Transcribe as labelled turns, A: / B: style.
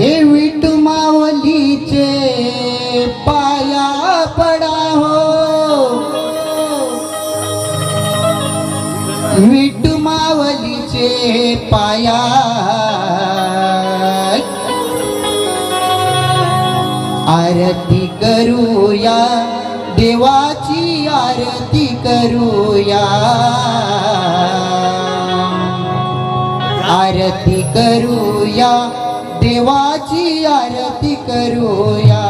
A: हे विट मावलीचे पाया पडा हो. विट मावलीचे पाया. आरती करूया देवाची आरती करूया. आरती करूया देवाची आरती करूया.